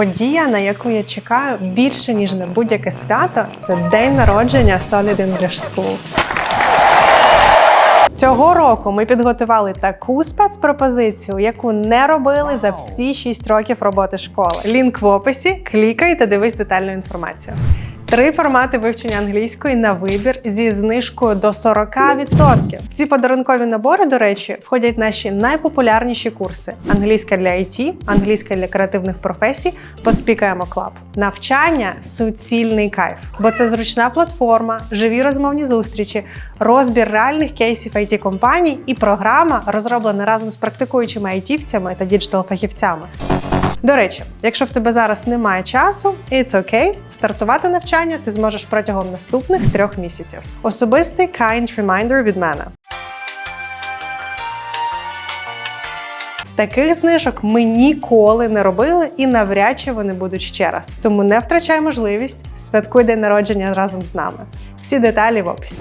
подія, на яку я чекаю більше ніж на будь-яке свято, це день народження Solid English School. Цього року ми підготували таку спецпропозицію, яку не робили за всі 6 років роботи школи. Лінк в описі, клікай та дивись детальну інформацію. Три формати вивчення англійської на вибір зі знижкою до 40%. В ці подарункові набори, до речі, входять наші найпопулярніші курси: англійська для IT, англійська для креативних професій, поспікаємо клаб. Навчання суцільний кайф, бо це зручна платформа, живі розмовні зустрічі, розбір реальних кейсів it компаній і програма розроблена разом з практикуючими айтівцями та діджитал-фахівцями. До речі, якщо в тебе зараз немає часу, it's okay, стартувати навчання ти зможеш протягом наступних трьох місяців. Особистий kind reminder від мене. Таких знижок ми ніколи не робили і навряд чи вони будуть ще раз. Тому не втрачай можливість, святкуй день народження разом з нами. Всі деталі в описі.